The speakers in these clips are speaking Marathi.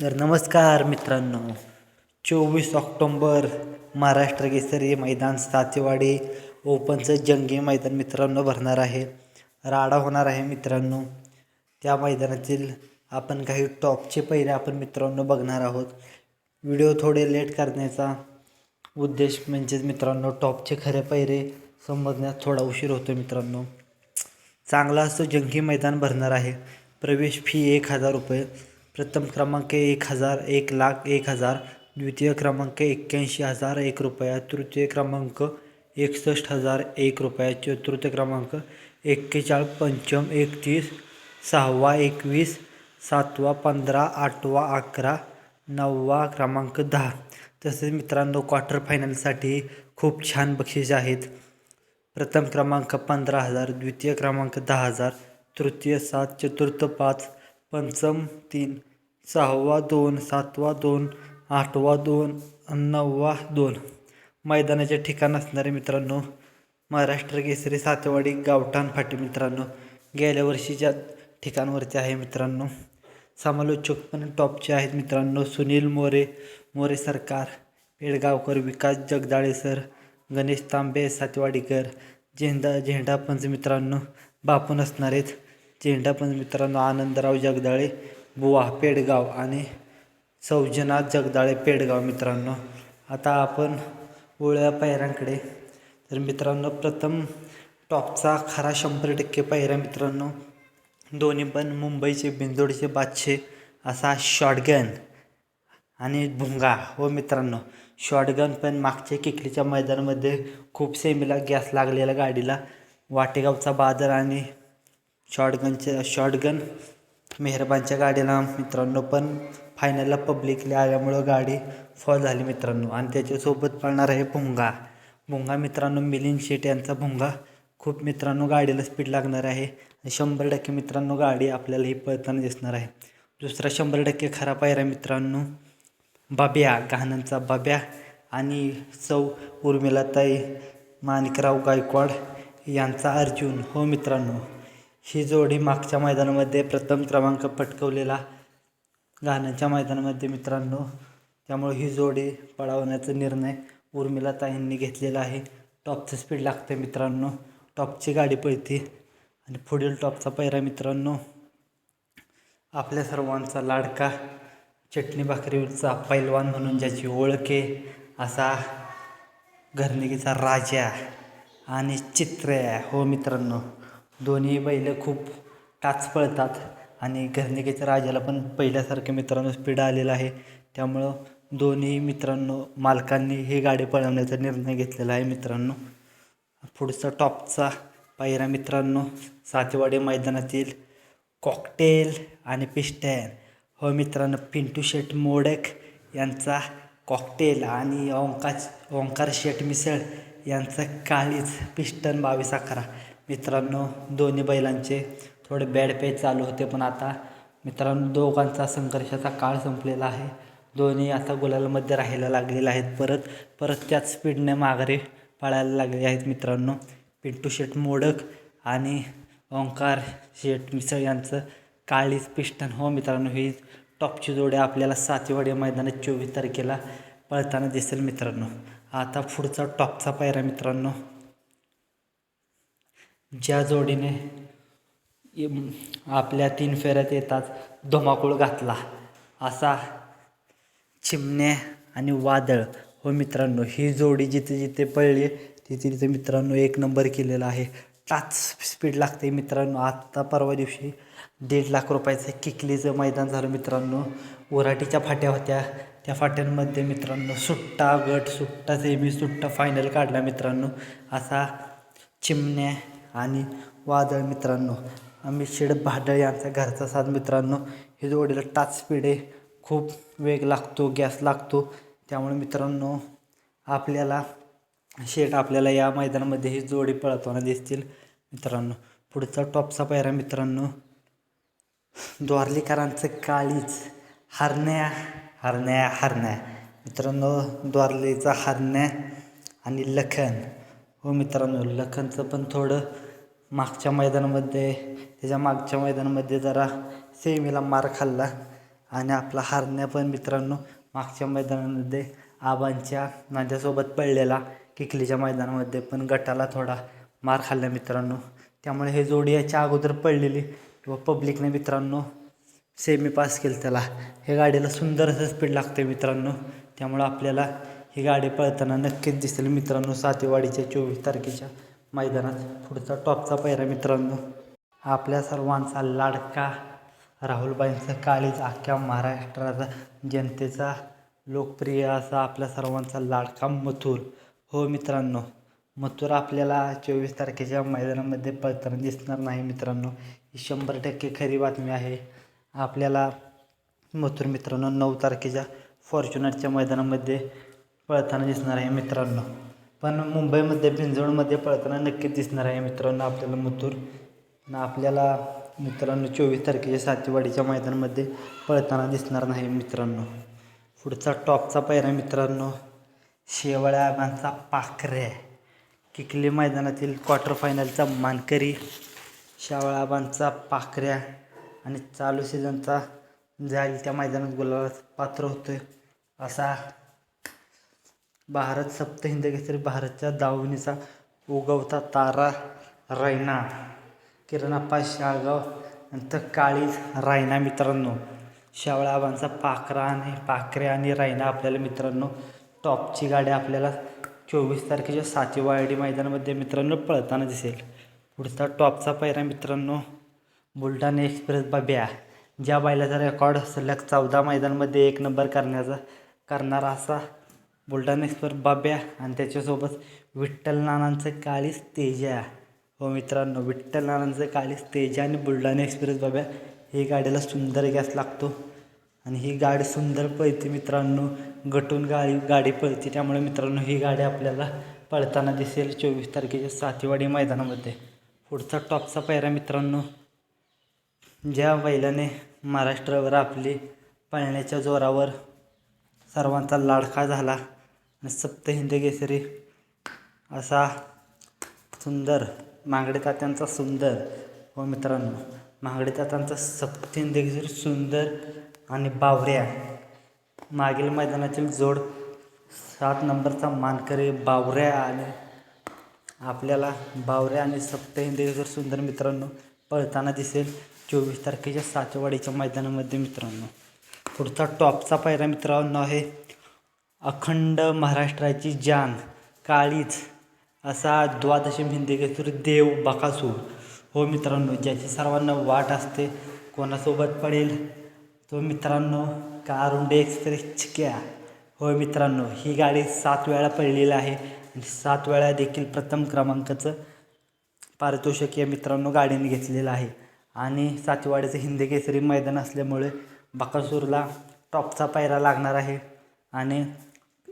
तर नमस्कार मित्रांनो. चोवीस ऑक्टोंबर महाराष्ट्र केसरी मैदान सातेवाडी ओपनचं जंगी मैदान मित्रांनो भरणार आहे. राडा होणार आहे मित्रांनो. त्या मैदानातील आपण काही टॉपचे पहिले आपण मित्रांनो बघणार आहोत. व्हिडिओ थोडे लेट करण्याचा उद्देश म्हणजेच मित्रांनो टॉपचे खरे पहिरे समजण्यास थोडा उशीर होतो मित्रांनो. चांगला असं जंगी मैदान भरणार आहे. प्रवेश फी एक हजार रुपये. प्रथम क्रमांक एक हजार एक लाख एक हजार द्वितीय क्रमांक एक्क्याऐंशी हजार एक रुपया तृतीय क्रमांक एकसष्ट हजार एक रुपया चतुर्थ क्रमांक एक्केचाळीस पंचम एकतीस सहावा एकवीस सातवा पंधरा आठवा अकरा नववा क्रमांक दहा. तसेच मित्रांनो क्वार्टर फायनलसाठी खूप छान बक्षीस आहेत. प्रथम क्रमांक पंधरा हजार द्वितीय क्रमांक दहा हजार तृतीय सात चतुर्थ पाच पंचम तीन सहावा दोन सातवा दोन आठवा दोन नववा दोन. मैदानाचे ठिकाण असणारे मित्रांनो महाराष्ट्र केसरी सातेवाडी गावठाण फाटी मित्रांनो गेल्या वर्षीच्या ठिकाणवरती आहे मित्रांनो. समालोचक पण टॉपचे आहेत मित्रांनो सुनील मोरे मोरे सरकार पेडगावकर विकास जगदाळे सर गणेश तांबे सातवाडीकर झेंडा झेंडापंच मित्रांनो बापून असणार आहेत झेंडापंच मित्रांनो आनंदराव जगदाळे बुवा पेडगाव आणि सौजना जगदाळे पेडगाव मित्रांनो. आता आपण ओळ्या पायऱ्यांकडे. तर मित्रांनो प्रथम टॉपचा खरा शंभर टक्के पायऱ्या मित्रांनो. दोन्ही पण मुंबईचे बिंदोडचे बादशे असा शॉटगन आणि भुंगा. हो मित्रांनो शॉटगन पण मागच्या किकलीच्या मैदानामध्ये खूप सेमीला गॅस लागलेला गाडीला. वाटेगावचा बादल आणि शॉटगनचे शॉटगन मेहरबानच्या गाडीला मित्रांनो पण फायनलला पब्लिकली आल्यामुळं गाडी फॉल झाली मित्रांनो. आणि त्याच्यासोबत पळणार आहे भुंगा. भुंगा मित्रांनो मिलिंद शेट यांचा भुंगा. खूप मित्रांनो गाडीला स्पीड लागणार आहे. आणि शंभर टक्के मित्रांनो गाडी आपल्याला ही पळताना दिसणार आहे. दुसरा शंभर टक्के खरा पायरा मित्रांनो बाब्या गहाणंचा बाब्या. आणि सौ उर्मिलाताई माणिकराव गायकवाड यांचा अर्जुन. हो मित्रांनो. ही जोडी मागच्या मैदानामध्ये प्रथम क्रमांक पटकवलेला गाण्याच्या मैदानामध्ये मित्रांनो. त्यामुळे ही जोडी पळवण्याचा निर्णय उर्मिलाताईंनी घेतलेला आहे. टॉपचं स्पीड लागते मित्रांनो. टॉपची गाडी पळते आणि पुढील टॉपचा पैरा मित्रांनो. आपल्या सर्वांचा लाडका चटणी भाकरीचा पैलवान म्हणून ज्याची ओळख आहे असा घरनिकीचा राजा आणि चित्र. हो मित्रांनो. दोन्ही बैल खूप टाच पळतात आणि घरनिकीच्या राजाला पण पहिल्यासारखं मित्रांनो स्पीड आलेला आहे. त्यामुळं दोन्ही मित्रांनो मालकांनी ही गाडी पळवण्याचा निर्णय घेतलेला आहे मित्रांनो. पुढचा टॉपचा पायरा मित्रांनो सातेवाडी मैदानातील कॉकटेल आणि पिस्टॅन. हो मित्रांनो पिंटू शेट मोडक यांचा कॉकटेल आणि ओंकार ओंकार शेट मिसळ यांचा काळीज पिस्टन बावीस अकरा. मित्रांनो दोन्ही बैलांचे थोडे बॅड पेज चालू होते पण आता मित्रांनो दोघांचा संघर्षाचा काळ संपलेला आहे. दोन्ही आता गुलालमध्ये राहायला लागलेले आहेत. परत परत त्याच स्पीडने माघारी पळायला लागले आहेत मित्रांनो. पिंटू शेट मोडक आणि ओंकार शेट मिसळ यांचं काळीज पिस्टन हो मित्रांनो ही टॉपची जोडी आपल्याला सातेवाडी मैदानात चोवीस तारखेला पळताना दिसेल मित्रांनो. आता पुढचा टॉपचा पायरा मित्रांनो. ज्या जोडीने आपल्या तीन फेऱ्यात येताच धुमाकूळ घातला असा चिमण्या आणि वादळ. हो मित्रांनो ही जोडी जिथे जिथे पळली तिथे तिथे मित्रांनो एक नंबर केलेला आहे. टाच स्पीड लागते मित्रांनो. आत्ता परवा दिवशी दीड लाख रुपयाचं किकलीचं मैदान झालं मित्रांनो. उराटीच्या फाट्या होत्या. त्या फाट्यांमध्ये मित्रांनो सुट्टा गट सुट्टा सेमी सुट्टा फायनल काढला मित्रांनो. असा चिमण्या आणि वादळ मित्रांनो अमित शेड भाडळ यांचा घरचा साथ मित्रांनो हे जोडीला टाच स्पीड आहे. खूप वेग लागतो गॅस लागतो. त्यामुळे मित्रांनो आपल्याला शेट आपल्याला या मैदानामध्ये ही जोडी पळताना दिसतील. मित्रांनो पुढचा टॉपचा पायरा मित्रांनो द्वारलीकरांचं काळीच हरण्या हरण्या हरण्या. मित्रांनो द्वारलीचा हरण्या आणि लखन. हो मित्रांनो लखनचं पण थोडं मागच्या मैदानामध्ये त्याच्या मागच्या मैदानामध्ये जरा सेमीला मार खाल्ला. आणि आपला हारण्या पण मित्रांनो मागच्या मैदानामध्ये आबांच्या नांद्यासोबत पडलेला. किकलीच्या मैदानामध्ये पण गटाला थोडा मार खाल्ला मित्रांनो. त्यामुळे हे जोडी याच्या अगोदर पडलेली. किंवा पब्लिकने मित्रांनो सेमी पास केलं त्याला. हे गाडीला सुंदर असं स्पीड लागते मित्रांनो. त्यामुळं आपल्याला ही गाडी पळताना नक्कीच दिसेल मित्रांनो सातेवाडीच्या चोवीस तारखेच्या मैदानात पुढचा टॉपचा पैरा मित्रांनो. आपल्या सर्वांचा लाडका राहुलबाईंचा काळीज अख्ख्या महाराष्ट्राचा जनतेचा लोकप्रिय असा आपल्या सर्वांचा लाडका मथुर. हो मित्रांनो मथुर आपल्याला चोवीस तारखेच्या मैदानामध्ये पळताना दिसणार नाही मित्रांनो. ही शंभर टक्के खरी बातमी आहे. आपल्याला मथुर मित्रांनो नऊ तारखेच्या फॉर्च्युनरच्या मैदानामध्ये पळताना दिसणार आहे मित्रांनो. पण मुंबईमध्ये भिंजवणमध्ये पळताना नक्कीच दिसणार आहे मित्रांनो आपल्याला मुथूर. आणि आपल्याला मित्रांनो चोवीस तारखेच्या सातेवाडीच्या मैदानामध्ये पळताना दिसणार नाही मित्रांनो. पुढचा टॉपचा पैरा मित्रांनो शेवळ्याबांचा पाखरे. किकली मैदानातील क्वार्टर फायनलचा मानकरी शेवळाबांचा पाखऱ्या आणि चालू सीझनचा जाईल त्या मैदानात गुलाला पात्र होतोय असा भारत सप्तहिंद केसरी भारतच्या दावणीचा उगवता तारा रैना. किरणाप्पा शाळगाव नंतर काळीज रायना मित्रांनो. शावळाबांचा पाखरा आणि पाखरे आणि रायना आपल्याला मित्रांनो. टॉपची गाडी आपल्याला चोवीस तारखेच्या सातेवाडी मैदानामध्ये मित्रांनो पळताना दिसेल. पुढचा टॉपचा पैरा मित्रांनो बुलढाणा एक्सप्रेस बाब्या. ज्या बैलाचा रेकॉर्ड सलग चौदा मैदानामध्ये एक नंबर करण्याचा करणारा असा बुलढाणा एक्सप्रेस बाब्या आणि त्याच्यासोबत विठ्ठल नानांचं काळीस तेजा. हो मित्रांनो विठ्ठल नानांचं काळीस तेजा आणि बुलढाणा एक्सप्रेस बाब्या ही गाडीला सुंदर गॅस लागतो. आणि ही गाडी सुंदर पळते मित्रांनो गटून गाडी गाडी पळते. त्यामुळे मित्रांनो ही गाडी आपल्याला पळताना दिसेल चोवीस तारखेच्या सातीवाडी मैदानामध्ये. पुढचा टॉपचा पैरा मित्रांनो ज्या बैलाने महाराष्ट्रावर आपली पळण्याच्या जोरावर सर्वांचा लाडका झाला आणि सप्त केसरी असा सुंदर मांगडे तात्यांचा सुंदर व मित्रांनो मांगडे तात्यांचा सप्त केसरी सुंदर आणि बावऱ्या मागील मैदानातील जोड सात नंबरचा मानकरी बावऱ्या आणि आपल्याला बावऱ्या आणि सप्त केसरी सुंदर मित्रांनो पळताना दिसेल चोवीस तारखेच्या सातवाडीच्या मैदानामध्ये मित्रांनो. पुढचा टॉपचा पायरा मित्रांनो आहे अखंड महाराष्ट्राची जान काळीच असा द्वादशम हिंदी केसरी देव बकासूर. हो मित्रांनो ज्याची सर्वांना वाट असते कोणासोबत पडेल? तो मित्रांनो कारुंडे एक्सप्रेस चिक्या. हो मित्रांनो ही गाडी सात वेळा पडलेली आहे आणि सात वेळा देखील प्रथम क्रमांकाचं पारितोषिक या मित्रांनो गाडीने घेतलेलं आहे. आणि सातवाड्याचं हिंदी केसरी मैदान असल्यामुळे बकासूरला टॉपचा पायरा लागणार आहे. आणि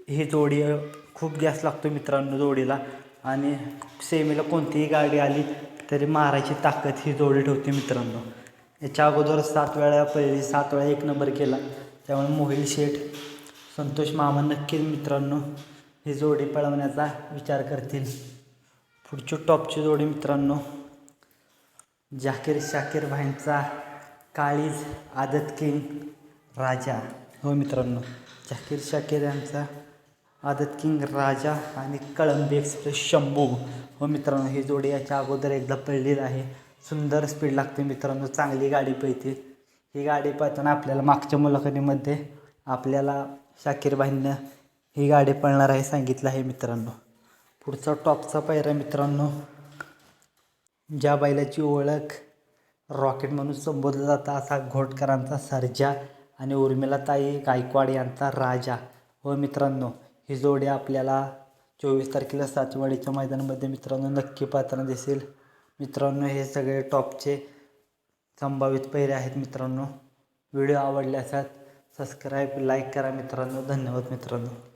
ही जोडी खूप गॅस लागतो मित्रांनो जोडीला. आणि सेमीला कोणतीही गाडी आली तरी मारायची ताकद ही जोडी ठेवते मित्रांनो. याच्या अगोदर सात वेळा पहिली सात वेळा एक नंबर केला. त्यामुळे मोहिल शेठ संतोष मामा नक्कीच मित्रांनो ही जोडी पळवण्याचा विचार करतील. पुढची टॉपची जोडी मित्रांनो जाकीर शाकीर भाईंचा काळीज आदत किंग राजा. हो मित्रांनो जाकीर शाकीर यांचा आदत किंग राजा आणि कळंबी एक्सप्रेस शंभू. हो मित्रांनो ही जोडी याच्या अगोदर एकदा पडलेली आहे. सुंदर स्पीड लागते मित्रांनो चांगली गाडी पळते. ही गाडी पळताना आपल्याला मागच्या मुलाखतीमध्ये आपल्याला शाकीरबाईंनं ही गाडी पळणार आहे सांगितलं आहे मित्रांनो. पुढचा टॉपचा पायरा मित्रांनो. ज्या बैलाची ओळख रॉकेट म्हणून संबोधलं जातं असा घोटकरांचा सर्जा आणि उर्मिला ताई गायकवाड यांचा राजा. व मित्रांनो ही जोडी आपल्याला चोवीस तारखेला साचवाडीच्या मैदानामध्ये मित्रांनो नक्की पाहताना दिसेल. मित्रांनो हे सगळे टॉपचे संभावित पहिरे आहेत मित्रांनो. व्हिडिओ आवडल्यास सबस्क्राईब लाईक करा मित्रांनो. धन्यवाद मित्रांनो.